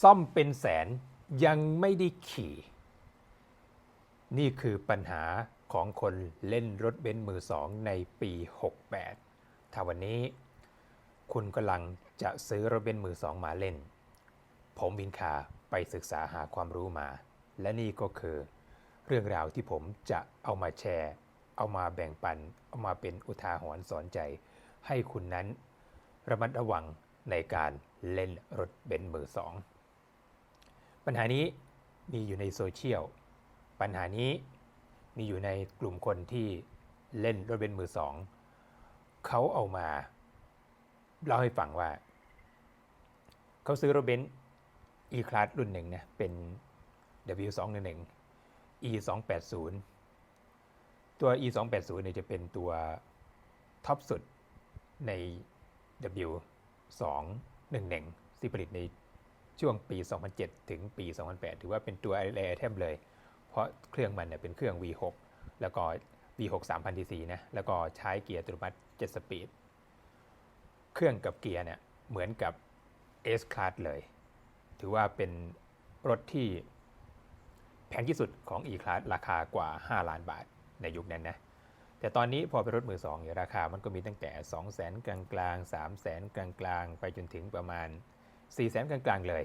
ซ่อมเป็นแสนยังไม่ได้ขี่ นี่คือปัญหาของคนเล่นรถเบนซ์มือสองในปี 68 ถ้าวันนี้ คุณกำลังจะซื้อรถเบนซ์มือสองมาเล่น ผมบินคาไปศึกษาหาความรู้มา และนี่ก็คือ เรื่องราวที่ผมจะเอามาแชร์ เอามาแบ่งปัน เอามาเป็นอุทาหรณ์สอนใจ ให้คุณนั้น ระมัดระวังในการเล่นรถเบนซ์มือสอง ปัญหานี้มีอยู่ในโซเชียล ปัญหานี้มีอยู่ในกลุ่มคนที่เล่นรถเบนซ์มือสอง เขาเอามาเล่าให้ฟังว่า เขาซื้อรถเบนซ์ E-Class รุ่นหนึ่งนะ เป็น W211 E280 ตัว E280 เนี่ยจะเป็นตัวท็อปสุดใน W211 ที่ผลิตใน ช่วงปี 2007 ถึงปี 2008 ถือว่าเป็นตัวไอเทมเลย เพราะเครื่องมันเนี่ยเป็นเครื่อง V6 แล้วก็ V6 3000 cc นะ แล้วก็ใช้เกียร์อัตโนมัติ7สปีด เครื่องกับเกียร์เนี่ยเหมือนกับ S Class เลย ถือว่าเป็นรถที่แพงที่สุดของ E Class ราคากว่า 5 ล้านบาทในยุคนั้นนะ แต่ตอนนี้พอเป็นรถมือสองเนี่ยราคามันก็มีตั้งแต่ 2 0 0 0 0 0 กลางกลางๆ3 0 0 0 0 0 กลางกลางๆไปจนถึงประมาณ 4 0 0 0 0 0กลางกลางๆเลย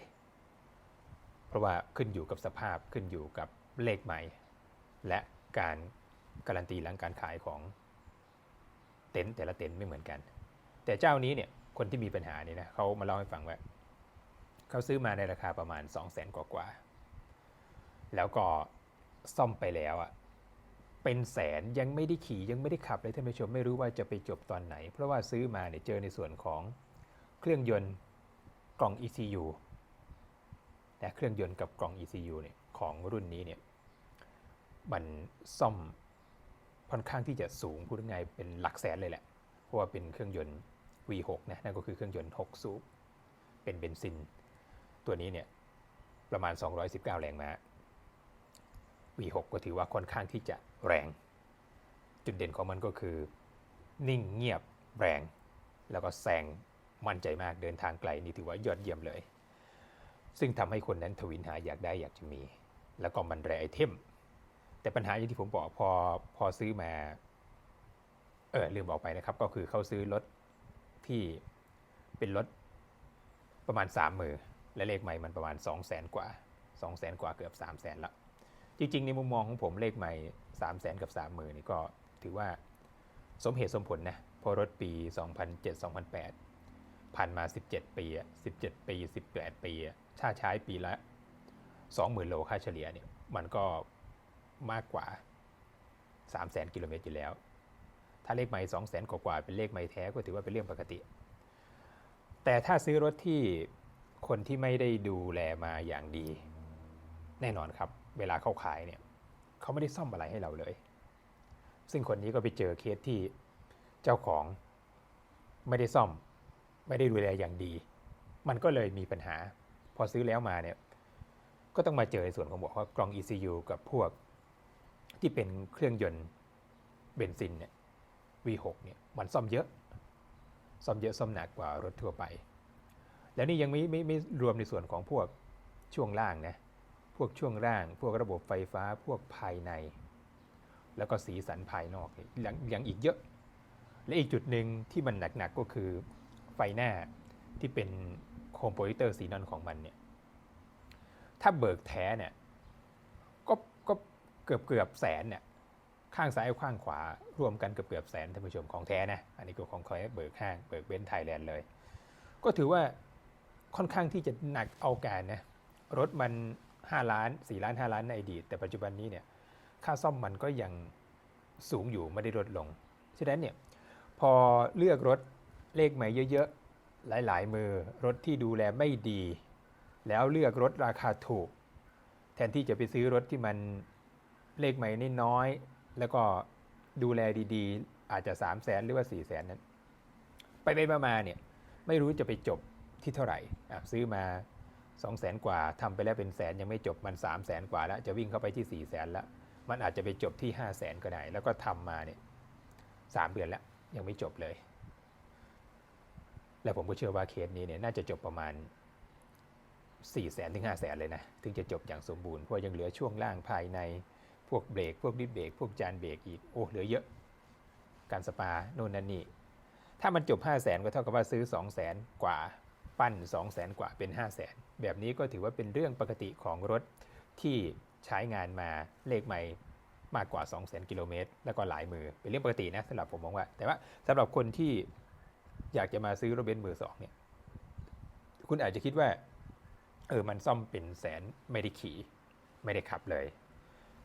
เพราะว่าขึ้นอยู่กับสภาพขึ้นอยู่กับเลขใหม่ และการการันตีหลังการขายของเต็นท์แต่ละเต็นท์ไม่เหมือนกัน แต่เจ้านี้เนี่ยคนที่มีปัญหานี่นะเขามาเล่าให้ฟังว่าเขาซื้อมาในราคาประมาณ 2 0 0 0 0 0กว่ากว่าๆแล้วก็ซ่อมไปแล้วอะเป็นแสนยังไม่ได้ขี่ยังไม่ได้ขับเลยท่านผู้ชมไม่รู้ว่าจะไปจบตอนไหน เพราะว่าซื้อมาเนี่ยเจอในส่วนของเครื่องยนต์ กล่อง ECU แต่เครื่องยนต์กับกล่อง ECU เนี่ยของรุ่นนี้เนี่ยมันซ่อมค่อนข้างที่จะสูงพูดง่ายๆเป็นหลักแสนเลยแหละ เพราะว่าเป็นเครื่องยนต์ V6 นะนั่นก็คือเครื่องยนต์ 6 สูบเป็นเบนซิน ตัวนี้เนี่ยประมาณ 219 แรงม้า V6 ก็ถือว่าค่อนข้างที่จะแรง จุดเด่นของมันก็คือ นิ่งเงียบแรง แล้วก็แซง มั่นใจมากเดินทางไกลนี่ถือว่ายอดเยี่ยมเลย ซึ่งทำให้คนนั้นทวินหาอยากได้อยากจะมี แล้วก็มันแรไอเทม แต่ปัญหาอย่างที่ผมบอกพอพอซื้อมา เออลืมบอกไปนะครับ ก็คือเขาซื้อรถที่เป็นรถประมาณ 3 มือ และเลขใหม่มันประมาณ 2 0 0แสนกว่า 2 0 0แสนกว่าเกือบ 3 0 0แสนละจริงๆ ในมุมมองของผมเลขใหม่3 0 0แสนกับ 3 มือนี่ก็ถือว่าสมเหตุสมผลนะเพอรถปี 2007-2008 ผ่านมา 17 ปี17 ปี 18 ปีอะถ้าใช้ปีละ 20,000 โลค่าเฉลี่ยเนี่ยมันก็มากกว่า 3 0 0แสนกิโลเมตรอยู่แล้ว ถ้าเลขไม้2 0 0แสนกว่าเป็นเลขไม้แท้ก็ถือว่าเป็นเรื่องปกติ แต่ถ้าซื้อรถที่คนที่ไม่ได้ดูแลมาอย่างดี แน่นอนครับ เวลาเข้าขายเนี่ยเขาไม่ได้ซ่อมอะไรให้เราเลย ซึ่งคนนี้ก็ไปเจอเคสที่เจ้าของไม่ได้ซ่อม ไม่ได้ดูแลอย่างดี มันก็เลยมีปัญหา พอซื้อแล้วมาเนี่ยก็ต้องมาเจอในส่วนของบอกว่ากล่อง ECU กับพวกที่เป็นเครื่องยนต์เบนซินเนี่ย V6 เนี่ยมันซ่อมเยอะ ซ่อมเยอะซ่อมหนักกว่ารถทั่วไป แล้วนี่ยังไม่ไม่ไม่รวมในส่วนของพวกช่วงล่างนะพวกช่วงล่าง พวกระบบไฟฟ้าพวกภายใน แล้วก็สีสันภายนอกเนี่ยยังยังอีกเยอะ และอีกจุดหนึ่งที่มันหนักๆก็คือ ฟหน้าที่เป็นโคมโปรเจคเตอร์สีนอนของมันเนี่ยถ้าเบิกแท้เนี่ยก็ก็เกือบเกือบแสนเนี่ยข้างซ้ายข้างขวารวมกันเกือบเกือบแสนท่านผู้ชมของแท้นะอันนี้ก็ของคอยเบิกห้างเบิกเบนไทยแลนด์เลย ก็ถือว่าค่อนข้างที่จะหนักเอาการนะรถมัน 5 ล้าน 4 ล้าน 5 ล้านในอดีต แต่ปัจจุบันนี้เนี่ยค่าซ่อมมันก็ยังสูงอยู่ไม่ได้ลดลง ฉะนั้นเนี่ยพอเลือกรถ เลขใหม่เยอะๆ หลายๆ มือรถที่ดูแลไม่ดี แล้วเลือกรถราคาถูก แทนที่จะไปซื้อรถที่มันเลขใหม่น้อยๆแล้วก็ดูแลดีๆ อาจจะ3 0 0แสนหรือว่า4 0 0แสนนั้น ไปไปมาๆเนี่ยไม่รู้จะไปจบที่เท่าไหร่ซื้อมา2 0 0แสนกว่าทำไปแล้วเป็นแสนยังไม่จบมัน 3 0 0แสนกว่าแล้วจะวิ่งเข้าไปที่4 0 0แสนแล้วมันอาจจะไปจบที่ 5 0 0แสนก็ได้แล้วก็ทำมาเนี่ยสามเดือนแล้วยังไม่จบเลย และผมก็เชื่อว่าเคสนี้เนี่ยน่าจะจบประมาณ4 0 0แสนถึง5 0 0แสนเลยนะ ถึงจะจบอย่างสมบูรณ์ เพราะยังเหลือช่วงล่างภายในพวกเบรก พวกดิสเบรก พวกจานเบรกอีก โอ้เหลือเยอะการสปาโน่นนั่นนี่ ถ้ามันจบ 5 0 0แสนก็เท่ากับว่าซื้อ 2 0 0แสนกว่าปั้น 2 0 0แสนกว่าเป็น 5 0 0แสนแบบนี้ก็ถือว่าเป็นเรื่องปกติของรถที่ใช้งานมาเลขใหม่มากกว่า 2 0 0 0 0 0กิโลเมตรแล้วก็หลายมือเป็นเรื่องปกตินะสำหรับผมมองว่า แต่ว่าสำหรับคนที่ อยากจะมาซื้อรถเบนซ์มือสองเนี่ย คุณอาจจะคิดว่า เออ มันซ่อมเป็นแสนไม่ได้ขี่ ไม่ได้ขับเลย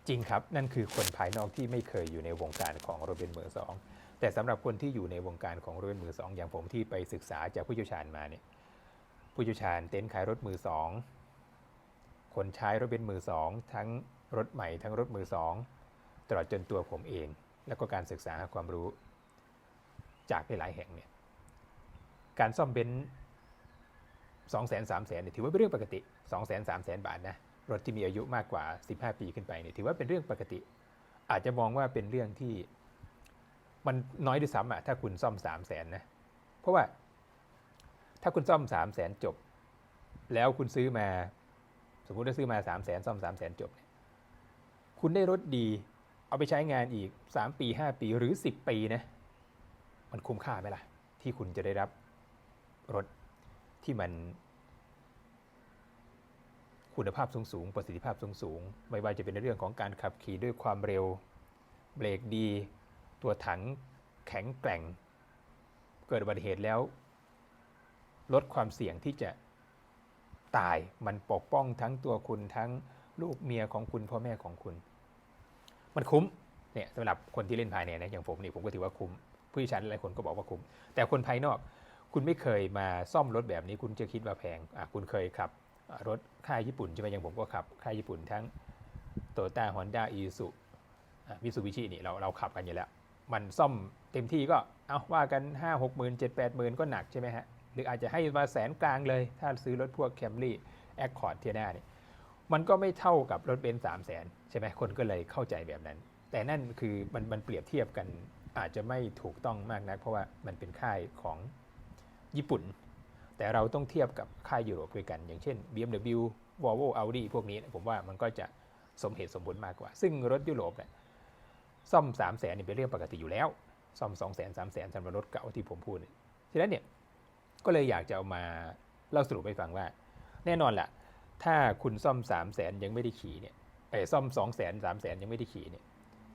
จริงครับ นั่นคือคนภายนอกที่ไม่เคยอยู่ในวงการของรถเบนซ์มือสอง แต่สำหรับคนที่อยู่ในวงการของรถเบนซ์มือสองอย่างผมที่ไปศึกษาจากผู้เชี่ยวชาญมาเนี่ย ผู้เชี่ยวชาญเต็นท์ขายรถมือสองคนใช้รถเบนซ์มือสองทั้งรถใหม่ทั้งรถมือสองตลอดจนตัวผมเอง แล้วก็การศึกษาหาความรู้จากหลายแห่งเนี่ย การซ่อมเบนซ์สองแสนสามแสนเนี่ยถือว่าเป็นเรื่องปกติสองแสนสามแสนบาทนะรถที่มีอายุมากกว่า 15 ปีขึ้นไปเนี่ยถือว่าเป็นเรื่องปกติ อาจจะมองว่าเป็นเรื่องที่มันน้อยด้วยซ้ำอะถ้าคุณซ่อม3 0 0แสนนะเพราะว่าถ้าคุณซ่อม3 0 0แสนจบ แล้วคุณซื้อมา สมมุติว่าซื้อมา3 0 0แสนซ่อม3 0 0แสนจบเนี่ยคุณได้รถดี เอาไปใช้งานอีก 3 ปี 5 ปีหรือ 10 ปีนะมันคุ้มค่าไหมล่ะ ที่คุณจะได้รับ รถที่มันคุณภาพสูงสูงๆประสิทธิภาพสูงสูงๆไม่ว่าจะเป็นในเรื่องของการขับขี่ด้วยความเร็ว เบรกดี ตัวถังแข็งแกร่ง เกิดอุบัติเหตุแล้ว ลดความเสี่ยงที่จะตายมันปกป้องทั้งตัวคุณทั้งลูกเมียของคุณพ่อแม่ของคุณ มันคุ้มเนี่ยสำหรับคนที่เล่นภายในนะอย่างผมนี่ผมก็ถือว่าคุ้มผู้ชี่ยวชาญหลายคนก็บอกว่าคุ้มแต่คนภายนอก คุณไม่เคยมาซ่อมรถแบบนี้คุณจะคิดว่าแพงอะคุณเคยขับ รถค่ายญี่ปุ่นใช่ไหมอย่างผมก็ขับค่ายญี่ปุ่นทั้งโตโยต้าฮอนด้าอีซูมิซูบิชินี่เราเราขับกันอยู่แล้ว มันซ่อมเต็มที่ก็เอาว่ากัน 5 6 0 0 0 7 8 0 0 0 ก็หนักใช่ไหมฮะ หรืออาจจะให้มาแสนกลางเลย ถ้าซื้อรถพวกแคมรี่แอคคอร์ดเทียนาเนี่ยมันก็ไม่เท่ากับรถเบนซ์สามแสนใช่ไหมคนก็เลยเข้าใจแบบนั้น แต่นั่นคือมันมันเปรียบเทียบกันอาจจะไม่ถูกต้องมากนัก เพราะว่ามันเป็นค่ายของ ญี่ปุ่น แต่เราต้องเทียบกับค่ายยุโรปด้วยกัน อย่างเช่น BMW Volvo Audi พวกนี้ผมว่ามันก็จะสมเหตุสมผลมากกว่า ซึ่งรถยุโรปเนี่ยซ่อม 3 0 0แสนนี่เป็นเรื่องปกติอยู่แล้ว ซ่อม 2 0 0 0 0 0 3 0 0 0 0สำหรับรถเก่าที่ผมพูดเนี่ยฉะนั้นเนี่ยก็เลยอยากจะเอามาเล่าสรุปให้ฟังว่า แน่นอนแหละถ้าคุณซ่อม 3 0 0แสนยังไม่ได้ขี่เนี่ยเออซ่อม 2 0 0แสน3 0 0แสนยังไม่ได้ขี่เนี่ย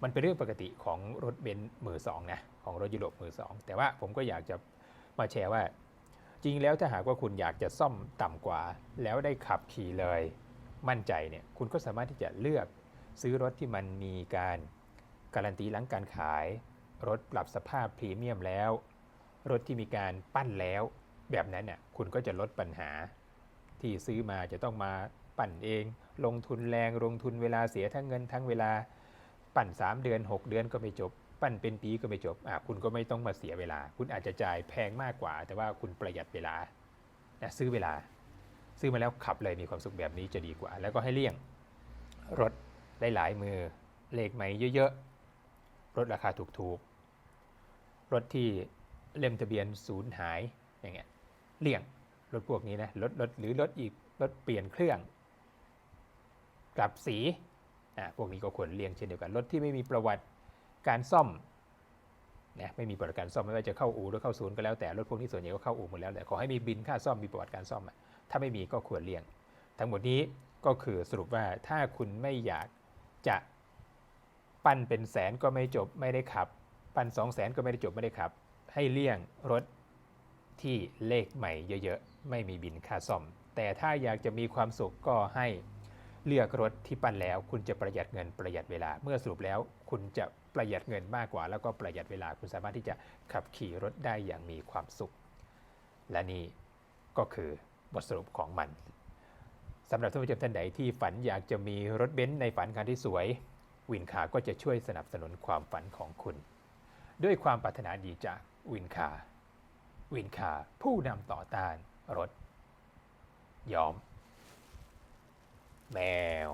มันเป็นเรื่องปกติของรถเบนซ์มือสองนะของรถยุโรปมือสองแต่ว่าผมก็อยากจะมาแชร์ว่า จริงแล้วถ้าหากว่าคุณอยากจะซ่อมต่ำกว่า แล้วได้ขับขี่เลย มั่นใจเนี่ยคุณก็สามารถที่จะเลือกซื้อรถที่มันมีการการันตีหลังการขาย รถปรับสภาพพรีเมียมแล้ว รถที่มีการปั้นแล้ว แบบนั้นเนี่ยคุณก็จะลดปัญหา ที่ซื้อมาจะต้องมาปั่นเอง ลงทุนแรงลงทุนเวลาเสียทั้งเงินทั้งเวลา ปั่น 3 เดือน 6 เดือนก็ไม่จบ ปั่นเป็นปีก็ไม่จบอะคุณก็ไม่ต้องมาเสียเวลา คุณอาจจะจ่ายแพงมากกว่า แต่ว่าคุณประหยัดเวลานะซื้อเวลา ซื้อมาแล้วขับเลยมีความสุขแบบนี้จะดีกว่า แล้วก็ให้เลี่ยงรถหลายๆมือเลขใหมเยอะๆ รถราคาถูกๆ รถที่เล่มทะเบียนศูนย์หายอย่างเงี้ยเลี่ยงรถพวกนี้นะรถรถหรือรถอีกรถเปลี่ยนเครื่อง กลับสีอะพวกนี้ก็ควรเลี่ยงเช่นเดียวกันรถที่ไม่มีประวัติ การซ่อมนะไม่มีประวัติการซ่อมไม่ว่าจะเข้าอู่หรือเข้าศูนย์ก็แล้วแต่รถพวกนี้ส่วนใหญ่ก็เข้าอู่หมดแล้วแต่ขอให้มีบินค่าซ่อมมีประวัติการซ่อมถ้าไม่มีก็ควรเลี่ยง ทั้งหมดนี้ก็คือสรุปว่าถ้าคุณไม่อยากจะปั้นเป็นแสนก็ไม่จบไม่ได้ขับ ปั้นสองแสนก็ไม่ได้จบไม่ได้ขับ ให้เลี่ยงรถที่เลขใหม่เยอะๆ ไม่มีบินค่าซ่อม แต่ถ้าอยากจะมีความสุขก็ให้ เลือกรถที่ปั้นแล้ว คุณจะประหยัดเงินประหยัดเวลา เมื่อสรุปแล้ว คุณจะประหยัดเงินมากกว่า แล้วก็ประหยัดเวลาคุณสามารถที่จะขับขี่รถได้อย่างมีความสุข และนี่ก็คือบทสรุปของมันสำหรับท่านผู้ชมท่านใดที่ฝันอยากจะมีรถเบนซ์ในฝันคันที่สวย วินคาก็จะช่วยสนับสนุนความฝันของคุณ ด้วยความปรารถนาดีจากวินคาวินคาผู้นำต่อต้านรถ ยอม แมว